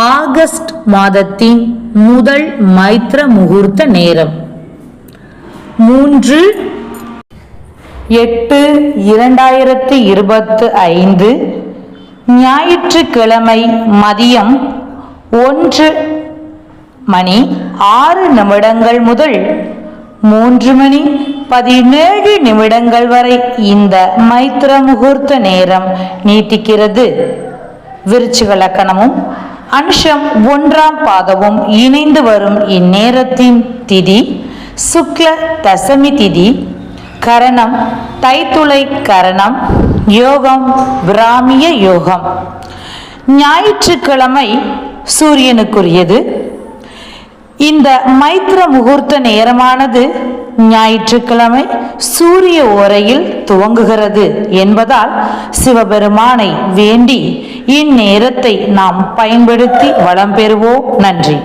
August மாதத்தின் முதல் மைத்ர முகூர்த்த நேரம். மூன்று எட்டு இரண்டாயிரத்தி இருபத்து ஐந்து ஞாயிற்றுக்கிழமை மதியம் ஒன்று மணி ஆறு நிமிடங்கள் முதல் மூன்று மணி பதினேழு நிமிடங்கள் வரை இந்த மைத்ர முகூர்த்த நேரம் நீட்டிக்கிறது. விருச்சிக லக்கணமும் அனுஷம் ஒன்றாம் பாதமும் இணைந்து வரும் இந்நேரத்தின் திதி சுக்ல தசமி திதி கரணம் தைத்துளை கரணம் யோகம் பிராமிய யோகம். ஞாயிற்றுக்கிழமை சூரியனுக்குரியது. இந்த மைத்ர முகூர்த்த நேரமானது ஞாயிற்றுக்கிழமை சூரிய ஓரையில் துவங்குகிறது என்பதால் சிவபெருமானை வேண்டி இந்நேரத்தை நாம் பயன்படுத்தி வளம் பெறுவோம். நன்றி.